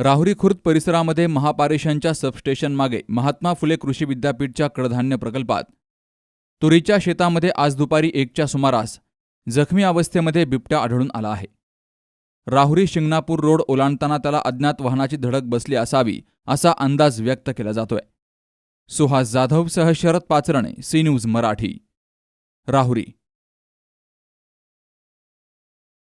राहुरी खुर्द परिसरामध्ये महापारेषणच्या सबस्टेशन मागे महात्मा फुले कृषी विद्यापीठच्या कडधान्य प्रकल्पात. तुरीच्या शेतामध्ये आज दुपारी एकच्या सुमारास जखमी अवस्थेमध्ये बिबट्या आढळून आला आहे. राहुरी शिंगणापूर रोड ओलांडताना त्याला अज्ञात वाहनाची धडक बसली असावी असा अंदाज व्यक्त केला जातोय. सुहास जाधवसह शरद पाचरणे सी न्यूज मराठी. राहुरी